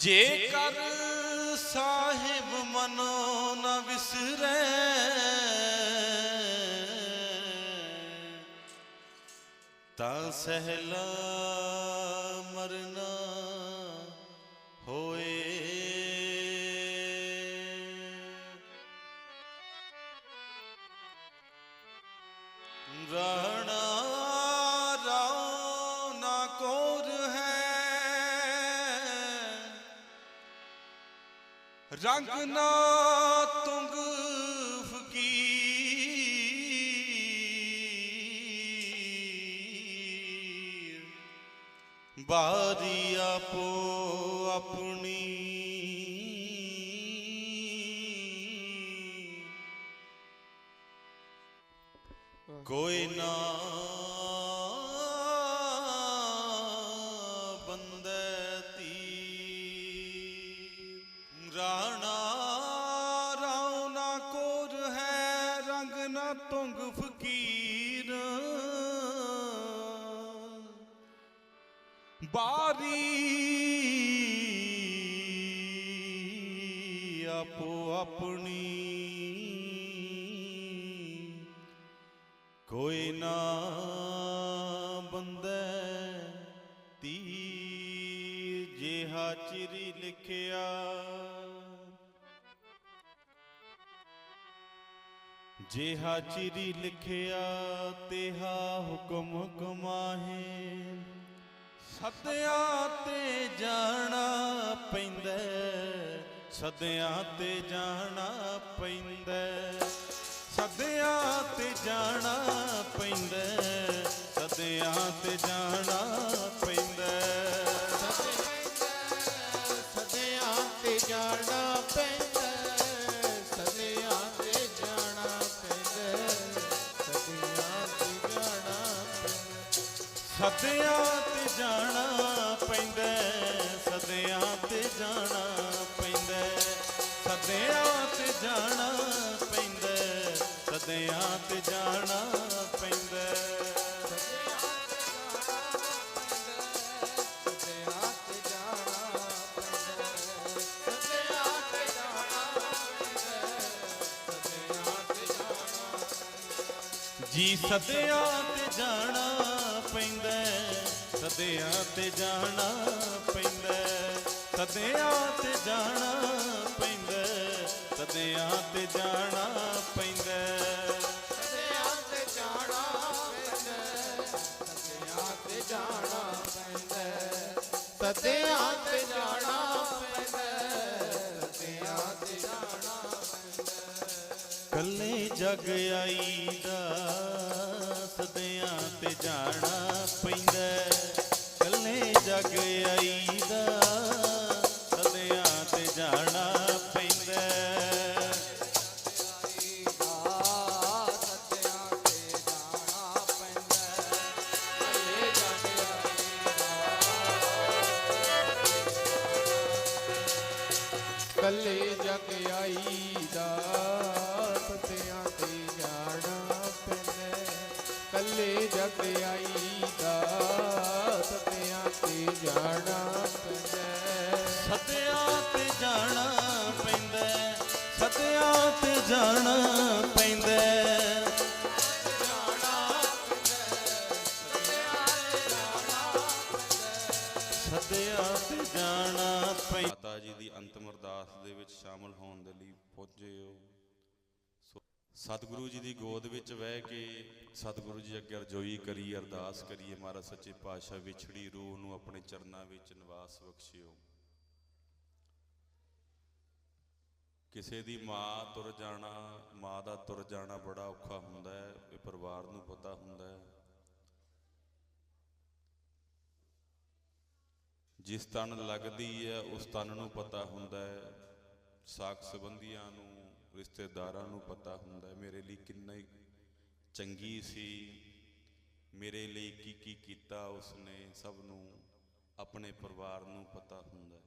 ਜੇਕਰ ਸਾਹਿਬ ਮਨੋ ਨ ਵਿਸਰੈ ਤਾਂ ਸਹਿਲਾ ਮਰਨਾ ਰੰਗ ਨਾ ਤੁੰਗ ਫਕੀਰ ਬਾਰੀ ਆਪੋ ਆਪਣੀ। ਕੋਈ ਨਾ ਬਾਰੀ ਆਪੋ ਆਪਣੀ ਕੋਈ ਨਾ ਬੰਦੇ ਤੀ ਜਿਹਾ ਚਿਰੀ ਲਿਖਿਆ। ਜਿਹਾ ਚਿਰੀ ਲਿਖਿਆ, ਤੇਹਾ ਹੁਕਮ ਕਮਾਹੇ। ਸਦਿਆਂ ਤੇ ਜਾਣਾ ਪੈਂਦਾ ਹੈ, ਸਦਿਆਂ ਤੇ ਜਾਣਾ ਪੈਂਦਾ ਹੈ। ਸਦਿਆਂ ਤੇ ਜਾਣਾ ਪੈਂਦਾ ਹੈ, ਸਦਿਆਂ ਤੇ ਜਾਣਾ ਪੈਂਦਾ ਹੈ। ਸਦਿਆਂ ਤੇ ਜਾਣਾ ਪੈਂਦਾ ਸਦਿਆਂ ਸਦਿਆਂ ਤੇ ਜਾਣਾ ਪੈਂਦਾ ਜੀ ਸਦਿਆਂ ਤੇ ਜਾਣਾ ਪੈਂਦਾ ਹੈ, ਸਦਿਆਂ ਤੇ ਜਾਣਾ ਪੈਂਦਾ ਹੈ, ਸਦਿਆਂ ਤੇ ਜਾਣਾ ਪੈਂਦਾ ਹੈ, ਸਦਿਆਂ ਤੇ ਜਾਣਾ ਪੈਂਦਾ ਕੱਲੇ ਜਗ ਆਈਦਾ ਸਦਿਆਂ ਤੇ ਜਾਣਾ ਪੈਂਦਾ ਹੈ। ਕੱਲੇ ਜਗ ਆਈਦਾ ਸਦਿਆਂ ਜਾਣਾ ਪੈਂਦਾ ਹੈ। ਤੇ ਜਾਣਾ ਪੈਂਦਾ ਮਾਤਾ ਜੀ ਦੀ ਅੰਤਮ ਅਰਦਾਸ ਦੇ ਵਿੱਚ ਸ਼ਾਮਲ ਹੋਣ ਦੇ ਲਈ ਪਹੁੰਚੇ ਹੋ ਸਤਿਗੁਰੂ ਜੀ ਦੀ ਗੋਦ ਵਿੱਚ ਬਹਿ ਕੇ ਸਤਿਗੁਰੂ ਜੀ ਅੱਗੇ ਰਜੋਈ ਕਰੀ, ਅਰਦਾਸ ਕਰੀਏ ਮਹਾਰਾਜ, ਸੱਚੇ ਪਾਤਸ਼ਾਹ ਵਿਛੜੀ ਰੂਹ ਨੂੰ ਆਪਣੇ ਚਰਨਾਂ ਵਿੱਚ ਨਿਵਾਸ ਬਖਸ਼ਿਓ ਕਿਸੇ ਦੀ ਮਾਂ ਤੁਰ ਜਾਣਾ, ਮਾਂ ਦਾ ਤੁਰ ਜਾਣਾ ਬੜਾ ਔਖਾ ਹੁੰਦਾ ਹੈ ਇਹ ਪਰਿਵਾਰ ਨੂੰ ਪਤਾ ਹੁੰਦਾ ਹੈ। ਜਿਸ ਤਨ ਲੱਗਦੀ ਹੈ, ਉਸ ਤਨ ਨੂੰ ਪਤਾ ਹੁੰਦਾ ਹੈ। ਸਾਕ ਸੰਬੰਧੀਆਂ ਨੂੰ, ਰਿਸ਼ਤੇਦਾਰਾਂ ਨੂੰ ਪਤਾ ਹੁੰਦਾ ਹੈ, ਮੇਰੇ ਲਈ ਕਿੰਨਾ ਚੰਗੀ ਸੀ, ਮੇਰੇ ਲਈ ਕੀ ਕੀ ਕੀਤਾ ਉਸਨੇ, ਸਭ ਨੂੰ, ਆਪਣੇ ਪਰਿਵਾਰ ਨੂੰ ਪਤਾ ਹੁੰਦਾ ਹੈ।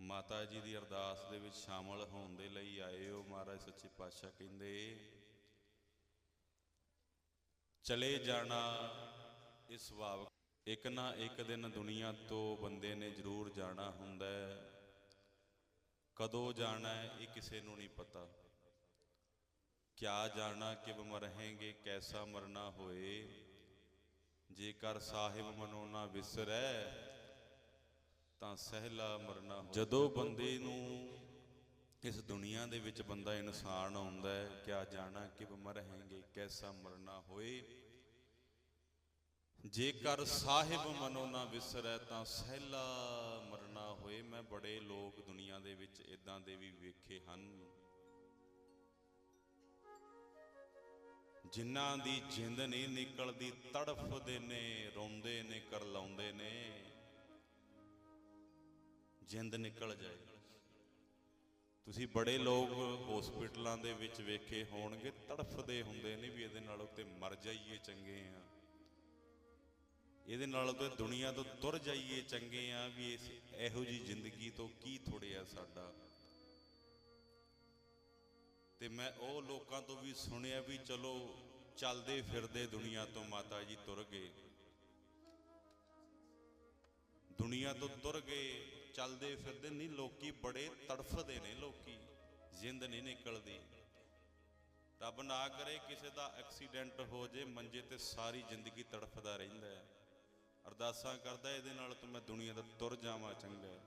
ਮਾਤਾ ਜੀ ਦੀ ਅਰਦਾਸ ਦੇ ਵਿੱਚ ਸ਼ਾਮਲ ਹੋਣ ਦੇ ਲਈ ਆਏ ਹੋ ਮਹਾਰਾਜ ਸੱਚੇ ਪਾਤਸ਼ਾਹ ਕਹਿੰਦੇ, ਚਲੇ ਜਾਣਾ ਇਸ ਸੁਭਾਵ ਇੱਕ ਨਾ ਇੱਕ ਦਿਨ ਦੁਨੀਆ ਤੋਂ ਬੰਦੇ ਨੇ ਜ਼ਰੂਰ ਜਾਣਾ ਹੁੰਦਾ ਹੈ। ਕਦੋਂ ਜਾਣਾ ਹੈ ਇਹ ਕਿਸੇ ਨੂੰ ਨਹੀਂ ਪਤਾ। ਕਿਆ ਜਾਣਾ ਕਿਬ ਮਰहेंगे ਕੈਸਾ ਮਰਨਾ ਹੋਏ। ਜੇਕਰ ਸਾਹਿਬ ਮਨੋ ਨਾ ਵਿਸਰੈ ਤਾਂ ਸਹਿਲਾ ਮਰਨਾ ਜਦੋਂ। ਬੰਦੇ ਨੂੰ ਇਸ ਦੁਨੀਆ ਦੇ ਵਿੱਚ ਬੰਦਾ ਇਨਸਾਨ ਆਉਂਦਾ ਹੈ, ਕਿਆ ਜਾਣਾ ਕਿਬ ਮਰहेंगे ਕੈਸਾ ਮਰਨਾ ਹੋਏ। ਜੇਕਰ ਸਾਹਿਬ ਮਨੋ ਨਾ ਵਿਸਰੈ, ਤਾਂ ਸਹਿਲਾ ਮਰਨਾ ਹੋਏ। ਮੈਂ ਬੜੇ ਲੋਕ ਦੁਨੀਆ ਦੇ ਵਿੱਚ ਇਦਾਂ ਦੇ ਵੀ ਵੇਖੇ ਹਨ। ਜਿਨ੍ਹਾਂ ਦੀ ਜਿੰਦ ਨਹੀਂ ਨਿਕਲਦੀ, ਤੜਫਦੇ ਨੇ, ਰੋਂਦੇ ਨੇ, ਕਰਲਾਉਂਦੇ ਨੇ। ਜਿੰਦ ਨਿਕਲ ਜਾਏ। ਤੁਸੀਂ ਬੜੇ ਲੋਕ ਹਸਪੀਟਲਾਂ ਦੇ ਵਿੱਚ ਵੇਖੇ ਹੋਣਗੇ, ਤੜਫਦੇ ਹੁੰਦੇ ਨੇ ਵੀ ਇਹਦੇ ਨਾਲੋਂ ਤੇ ਮਰ ਜਾਈਏ ਚੰਗੇ ਆ। ਇਹਦੇ ਨਾਲੋਂ ਤੇ ਦੁਨੀਆ ਤੋਂ ਤੁਰ ਜਾਈਏ ਚੰਗੇ ਆ ਵੀ ਇਸ ਇਹੋ ਜੀ ਜ਼ਿੰਦਗੀ ਤੋਂ ਕੀ ਥੋੜਿਆ ਸਾਡਾ। ਤੇ ਮੈਂ ਉਹ ਲੋਕਾਂ ਤੋਂ ਵੀ ਸੁਣਿਆ ਵੀ ਚਲੋ ਚੱਲਦੇ ਫਿਰਦੇ ਦੁਨੀਆ ਤੋਂ ਮਾਤਾ ਜੀ ਤੁਰ ਗਏ। ਦੁਨੀਆ ਤੋਂ ਤੁਰ ਗਏ ਚੱਲਦੇ ਫਿਰਦੇ ਨਹੀਂ, ਲੋਕੀ ਬੜੇ ਤੜਫਦੇ ਨੇ ਲੋਕੀ, ਜਿੰਦ ਨਹੀਂ ਨਿਕਲਦੀ। ਰੱਬ ਨਾ ਕਰੇ ਕਿਸੇ ਦਾ ਐਕਸੀਡੈਂਟ ਹੋ ਜੇ, ਮੰਜੇ ਤੇ ਸਾਰੀ ਜ਼ਿੰਦਗੀ ਤੜਫਦਾ ਰਹਿੰਦਾ ਹੈ। ਅਰਦਾਸਾਂ ਕਰਦਾ, ਇਹਦੇ ਨਾਲ ਤਾਂ ਮੈਂ ਦੁਨੀਆ ਤੋਂ ਤੁਰ ਜਾਵਾਂ ਚੰਗਾ।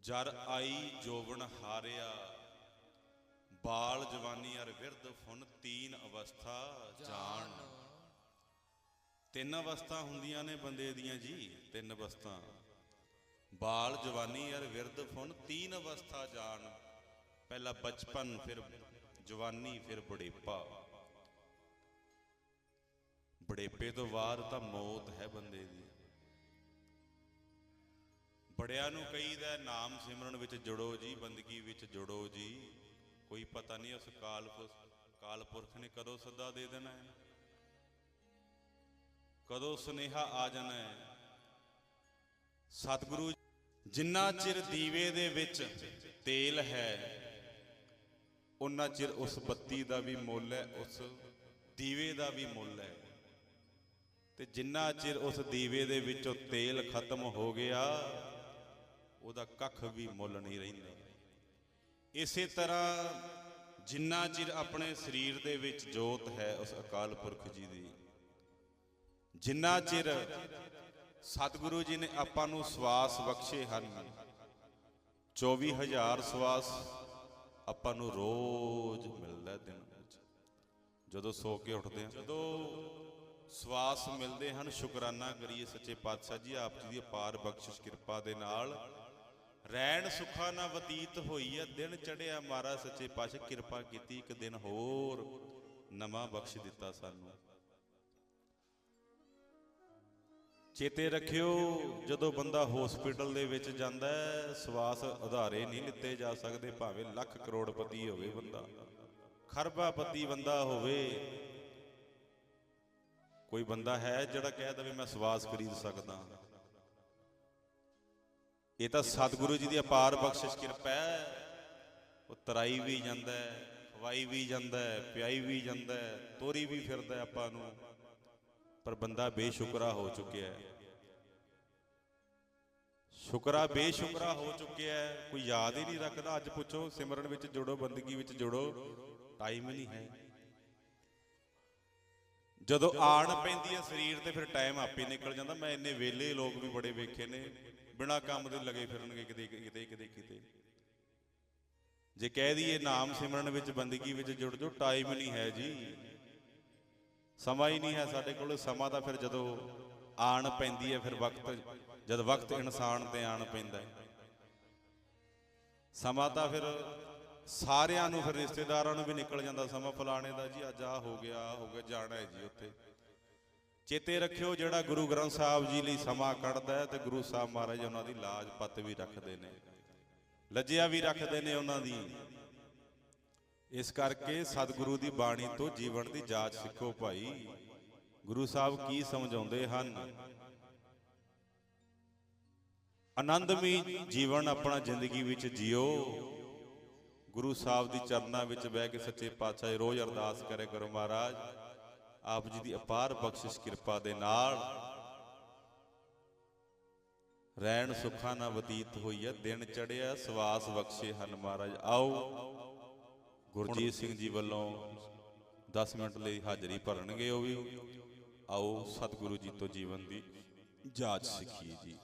ਜਰ ਆਈ ਜੋਵਨ ਹਾਰਿਆ, ਬਾਲ ਜਵਾਨੀ ਅਰ ਵਿਰਧ ਫੁਨ ਤੀਨ ਅਵਸਥਾ ਜਾਣ। ਤਿੰਨ ਅਵਸਥਾ ਹੁੰਦੀਆਂ ਨੇ ਬੰਦੇ ਦੀਆਂ ਜੀ, ਤਿੰਨ ਅਵਸਥਾ। ਬਾਲ ਜਵਾਨੀ ਅਰ ਵਿਰਧ ਫੁਣ ਤੀਨ ਅਵਸਥਾ ਜਾਣ ਪਹਿਲਾ ਬਚਪਨ, ਫਿਰ ਜਵਾਨੀ, ਫਿਰ ਬੁਢੇਪਾ। ਬੁਢੇਪੇ ਤੋਂ ਬਾਅਦ ਤਾਂ ਮੌਤ ਹੈ ਬੰਦੇ ਦੀ। ਬੜਿਆਂ ਨੂੰ ਕਹੀਦਾ ਨਾਮ ਸਿਮਰਨ ਵਿੱਚ ਜੁੜੋ ਜੀ, ਬੰਦਗੀ ਵਿੱਚ ਜੁੜੋ ਜੀ। ਕੋਈ ਪਤਾ ਨਹੀਂ ਉਸ ਕਾਲ ਕਾਲ ਪੁਰਖ ਨੇ ਕਦੋਂ ਸੱਦਾ ਦੇ ਦੇਣਾ ਹੈ। ਕਦੋਂ ਸੁਨੇਹਾ ਆ ਜਾਣਾ ਹੈ? ਸਤਿਗੁਰੂ, ਜਿੰਨਾ ਚਿਰ ਦੀਵੇ ਦੇ ਵਿੱਚ ਤੇਲ ਹੈ ਉਹਨਾਂ ਚਿਰ ਉਸ ਬੱਤੀ ਦਾ ਵੀ ਮੁੱਲ ਹੈ, ਉਸ ਦੀਵੇ ਦਾ ਵੀ ਮੁੱਲ ਹੈ। ਤੇ ਜਿੰਨਾ ਚਿਰ ਉਸ ਦੀਵੇ ਦੇ ਵਿੱਚੋਂ ਤੇਲ ਖਤਮ ਹੋ ਗਿਆ, ਉਹਦਾ ਕੱਖ ਵੀ ਮੁੱਲ ਨਹੀਂ ਰਹਿੰਦਾ। ਇਸੇ ਤਰ੍ਹਾਂ ਜਿੰਨਾ ਚਿਰ ਆਪਣੇ ਸਰੀਰ ਦੇ ਵਿੱਚ ਜੋਤ ਹੈ, ਉਸ ਅਕਾਲ ਪੁਰਖ ਜੀ ਦੀ ਜਿੰਨਾ ਚਿਰ ਸਤਿਗੁਰੂ ਜੀ ਨੇ ਆਪਾਂ ਨੂੰ ਸਵਾਸ ਬਖਸ਼ੇ ਹਨ 24000 ਸਵਾਸ ਆਪਾਂ ਨੂੰ ਰੋਜ਼ ਮਿਲਦਾ ਦਿਨ ਵਿੱਚ। ਜਦੋਂ ਸੋ ਕੇ ਉੱਠਦੇ ਹਾਂ, ਜਦੋਂ ਸਵਾਸ ਮਿਲਦੇ ਹਨ, ਸ਼ੁਕਰਾਨਾ ਕਰੀਏ ਸੱਚੇ ਪਾਤਸ਼ਾਹ ਜੀ, ਆਪ ਜੀ ਦੀ ਅਪਾਰ ਬਖਸ਼ਿਸ਼ ਕਿਰਪਾ ਦੇ ਨਾਲ। ਰਹਿਣ ਸੁਖਾ ਨਾ ਬਤੀਤ ਹੋਈ ਹੈ, ਦਿਨ ਚੜਿਆ ਮਾਰਾ ਸੱਚੇ ਪਾਤਸ਼ਾਹ, ਕਿਰਪਾ ਕੀਤੀ, ਇੱਕ ਦਿਨ ਹੋਰ ਨਵਾਂ ਬਖਸ਼ ਦਿੱਤਾ ਸਾਨੂੰ। ਚੇਤੇ ਰੱਖਿਓ, ਜਦੋਂ ਬੰਦਾ ਹਸਪੀਟਲ ਦੇ ਵਿੱਚ ਜਾਂਦਾ ਹੈ, ਸਵਾਸ ਉਧਾਰੇ ਨਹੀਂ ਲਿੱਤੇ ਜਾ ਸਕਦੇ, ਭਾਵੇਂ ਲੱਖ ਕਰੋੜਪਤੀ ਹੋਵੇ ਬੰਦਾ। ਖਰਬਾਪਤੀ ਬੰਦਾ ਹੋਵੇ, ਕੋਈ ਬੰਦਾ ਹੈ ਜਿਹੜਾ ਕਹਿ ਦਵੇ, ਮੈਂ ਸਵਾਸ ਖਰੀਦ ਸਕਦਾ ਇਹ ਤਾਂ ਸਤਿਗੁਰੂ ਜੀ ਦੀ ਅਪਾਰ ਬਖਸ਼ਿਸ਼ ਕਿਰਪਾ ਹੈ। ਉਹ ਤਰਾਈ ਵੀ ਜਾਂਦਾ ਹੈ, ਖਵਾਈ ਵੀ ਜਾਂਦਾ ਹੈ, ਪਿਆਈ ਵੀ ਜਾਂਦਾ ਹੈ, ਤੋਰੀ ਵੀ ਫਿਰਦਾ ਆਪਾਂ ਨੂੰ। ਪਰ ਬੰਦਾ ਬੇਸ਼ੁਕਰਾ ਹੋ ਚੁੱਕਿਆ ਹੈ। ਸ਼ੁਕਰਾ ਬੇਸ਼ੁਕਰਾ ਹੋ ਚੁੱਕਿਆ ਹੈ। ਕੋਈ ਯਾਦ ਹੀ ਨਹੀਂ ਰੱਖਦਾ, ਅੱਜ ਪੁੱਛੋ, ਸਿਮਰਨ ਵਿੱਚ ਜੁੜੋ, ਬੰਦਗੀ ਵਿੱਚ ਜੁੜੋ ਟਾਈਮ ਹੀ ਨਹੀਂ ਹੈ। ਜਦੋਂ ਆਣ ਪੈਂਦੀ ਹੈ ਸਰੀਰ ਤੇ, ਫਿਰ ਟਾਈਮ ਆਪੇ ਨਿਕਲ ਜਾਂਦਾ। ਮੈਂ ਇੰਨੇ ਵੇਲੇ ਲੋਕ ਵੀ ਬੜੇ ਵੇਖੇ ਨੇ, ਬਿਨਾ ਕੰਮ ਦੇ ਲਗੇ ਫਿਰਨਗੇ ਕਿਤੇ ਕਿਤੇ ਕਿਤੇ ਕਿਤੇ। ਜੇ ਕਹਿ ਦਈਏ ਨਾਮ ਸਿਮਰਨ ਵਿੱਚ, ਬੰਦਗੀ ਵਿੱਚ ਜੁੜ ਜੋ ਟਾਈਮ ਨਹੀਂ ਹੈ ਜੀ। ਸਮਾਂ ਹੀ ਨਹੀਂ ਹੈ ਸਾਡੇ ਕੋਲ, ਸਮਾਂ ਤਾਂ ਫਿਰ ਜਦੋਂ ਆਣ ਪੈਂਦੀ ਹੈ, ਫਿਰ ਵਕਤ, ਜਦ ਵਕਤ ਇਨਸਾਨ ਤੇ ਆਣ ਪੈਂਦਾ ਹੈ। ਸਮਾਂ ਤਾਂ ਫਿਰ ਸਾਰਿਆਂ ਨੂੰ, ਫਿਰ ਰਿਸ਼ਤੇਦਾਰਾਂ ਨੂੰ ਵੀ ਨਿਕਲ ਜਾਂਦਾ, ਸਮਾਂ ਫਲਾਣੇ ਦਾ ਜੀ, ਅੱਜ ਆ ਹੋ ਗਿਆ, ਆਹ ਹੋ ਗਿਆ, ਜਾਣਾ ਹੈ ਜੀ ਉੱਥੇ। ਚੇਤੇ ਰੱਖਿਓ ਜਿਹੜਾ ਗੁਰੂ ਗ੍ਰੰਥ ਸਾਹਿਬ ਜੀ ਲਈ ਸਮਾਂ ਕੱਢਦਾ ਹੈ ਤੇ ਗੁਰੂ ਸਾਹਿਬ ਮਹਾਰਾਜ ਉਹਨਾਂ ਦੀ ਲਾਜ ਪੱਤ ਵੀ ਰੱਖਦੇ ਨੇ। ਲੱਜਿਆ ਵੀ ਰੱਖਦੇ ਨੇ ਉਹਨਾਂ ਦੀ। ਇਸ ਕਰਕੇ ਸਤਿਗੁਰੂ ਦੀ ਬਾਣੀ ਤੋਂ ਜੀਵਨ ਦੀ ਜਾਂਚ ਸਿੱਖੋ ਭਾਈ। ਗੁਰੂ ਸਾਹਿਬ ਕੀ ਸਮਝਾਉਂਦੇ ਹਨ? ਆਨੰਦਮਈ ਜੀਵਨ ਆਪਣਾ ਜ਼ਿੰਦਗੀ ਵਿੱਚ ਜਿਓ। ਗੁਰੂ ਸਾਹਿਬ ਦੀ ਚਰਨਾਂ ਵਿੱਚ ਬਹਿ ਕੇ ਸੱਚੇ ਪਾਤਸ਼ਾਹ ਰੋਜ਼ ਅਰਦਾਸ ਕਰੇ ਕਰੋ ਮਹਾਰਾਜ। ਆਪ ਜੀ ਦੀ ਅਪਾਰ ਬਖਸ਼ਿਸ਼ ਕਿਰਪਾ ਦੇ ਨਾਲ। ਰਹਿਣ ਸੁੱਖਾਂ ਨਾਲ ਬਤੀਤ ਹੋਈ ਹੈ, ਦਿਨ ਚੜਿਆ ਸਵਾਸ ਬਖਸ਼ੇ ਹਨ ਮਹਾਰਾਜ। ਆਓ। ਗੁਰਜੀਤ ਸਿੰਘ ਜੀ ਵੱਲੋਂ 10 ਮਿੰਟ ਲਈ ਹਾਜ਼ਰੀ ਭਰਨਗੇ ਉਹ ਵੀ। ਆਓ ਸਤਿਗੁਰੂ ਜੀ ਤੋਂ ਜੀਵਨ ਦੀ ਜਾਂਚ ਸਿੱਖੀਏ ਜੀ।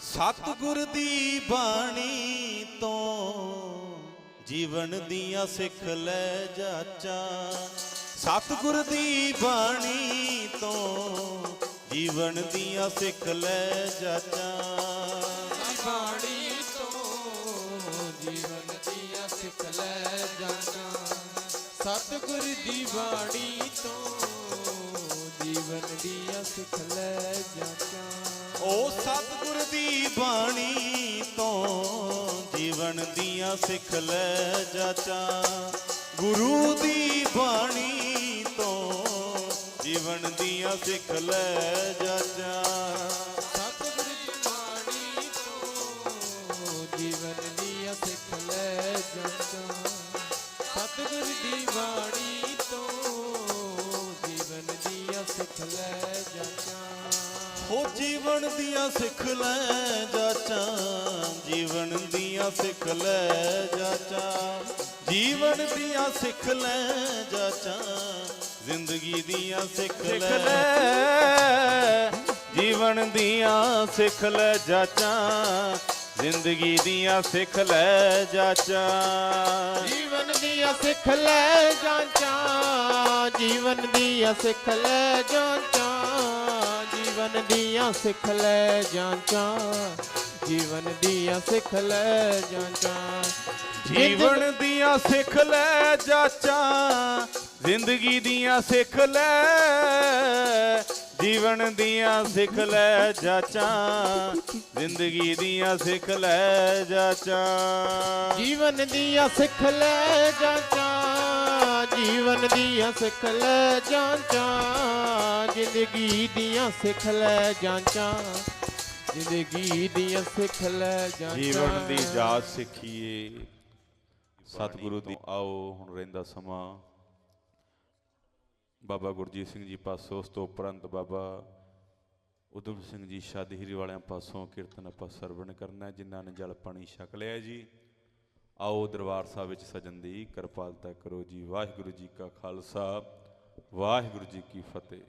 ਸਤਿਗੁਰ ਦੀ ਬਾਣੀ ਤੋਂ ਜੀਵਨ ਦੀਆਂ ਸਿੱਖ ਲੈ ਜਾਚਾ। ਸਤਿਗੁਰ ਦੀ ਬਾਣੀ ਤੋਂ ਜੀਵਨ ਦੀਆਂ ਸਿੱਖ ਲੈ ਜਾਚਾ। ਬਾਣੀ ਤੋਂ ਜੀਵਨ ਦੀਆਂ ਸਿੱਖ ਲੈ ਜਾਣਾ ਸਤਿਗੁਰ ਦੀ ਬਾਣੀ ਤੋਂ ਜੀਵਨ ਦੀਆਂ ਸਿੱਖ ਲੈ ਜਾਣਾ ਉਹ ਸਤਿਗੁਰ ਦੀ ਬਾਣੀ ਤੋਂ ਜੀਵਨ ਦੀਆਂ ਸਿੱਖ ਲੈ ਜਾਚਾ। ਗੁਰੂ ਦੀ ਬਾਣੀ ਜੀਵਨ ਦੀਆਂ ਸਿੱਖ ਲੈ ਜਾਚਾ। ਸਤਿਗੁਰ ਦੀ ਬਾਣੀ ਤੋਂ ਜੀਵਨ ਦੀਆਂ ਸਿੱਖ ਲੈ ਜਾਣਾ ਸਤਿਗੁਰ ਦੀ ਬਾਣੀ ਤੋਂ ਜੀਵਨ ਦੀਆਂ ਸਿੱਖ ਲੈ ਜਾਣਾ ਹੋ ਜੀਵਨ ਦੀਆਂ ਸਿੱਖ ਲੈ ਜਾਚਾ ਜੀਵਨ ਦੀਆਂ ਸਿੱਖ ਲੈ ਜਾਚਾ। ਜੀਵਨ ਦੀਆਂ ਸਿੱਖ ਲੈ ਜਾਚਾ। ਜ਼ਿੰਦਗੀ ਦੀਆਂ ਸਿੱਖ ਲੈ। ਜੀਵਨ ਦੀਆਂ ਸਿੱਖ ਲੈ ਜਾਚਾ। ਜ਼ਿੰਦਗੀ ਦੀਆਂ ਸਿੱਖ ਲੈ ਜਾਚਾ। ਜੀਵਨ ਦੀਆਂ ਸਿੱਖ ਲੈ ਜਾਂਚਾਂ। ਜੀਵਨ ਦੀਆਂ ਸਿੱਖ ਲੈ ਜਾਂਚਾਂ। ਜੀਵਨ ਦੀਆਂ ਸਿੱਖ ਲੈ ਜਾਂਚਾਂ। ਜੀਵਨ ਦੀਆਂ ਸਿੱਖ ਲੈ ਜਾਂਚਾਂ। ਜੀਵਨ ਦੀਆਂ ਸਿੱਖ ਲੈ ਜਾਚਾ। ਜ਼ਿੰਦਗੀ ਦੀਆਂ ਸਿੱਖ ਲੈ ਜੀਵਨ ਦੀਆਂ ਸਿੱਖ ਲੈ ਜਾਚਾ। ਜ਼ਿੰਦਗੀ ਦੀਆਂ ਸਿੱਖ ਲੈ ਜਾਚਾ। ਜੀਵਨ ਦੀਆਂ ਸਿੱਖ ਲੈ ਜਾਂਚਾਂ ਜੀਵਨ ਦੀਆਂ ਸਿੱਖ ਲੈ ਜਾਂਚਾਂ। ਜ਼ਿੰਦਗੀ ਦੀਆਂ ਸਿੱਖ ਲੈ ਜਾਂਚਾਂ ਜ਼ਿੰਦਗੀ ਦੀਆਂ ਸਿੱਖ ਲੈ ਜਾਂਚਾਂ। ਜੀਵਨ ਦੀ ਜਾਚ ਸਿੱਖੀਏ। ਸਤਿਗੁਰੂ ਦੀ ਆਓ ਹੁਣ ਰਹਿੰਦਾ ਸਮਾਂ। ਬਾਬਾ ਗੁਰਜੀਤ ਸਿੰਘ ਜੀ ਪਾਸੋਂ, ਉਸ ਤੋਂ ਉਪਰੰਤ ਬਾਬਾ ਉਦਮ ਸਿੰਘ ਜੀ ਸ਼ਾਦੀਹਰੀ ਵਾਲਿਆਂ ਪਾਸੋਂ ਕੀਰਤਨ ਆਪਾਂ ਸਰਵਣ ਕਰਨਾ ਜਿਨ੍ਹਾਂ ਨੇ ਜਲ ਪਾਣੀ ਛਕ ਲਿਆ ਜੀ। ਆਓ ਦਰਬਾਰ ਸਾਹਿਬ ਵਿੱਚ ਸਜਣ ਦੀ ਕਿਰਪਾਲਤਾ ਕਰੋ ਜੀ। ਵਾਹਿਗੁਰੂ ਜੀ ਕਾ ਖਾਲਸਾ, ਵਾਹਿਗੁਰੂ ਜੀ ਕੀ ਫਤਿਹ।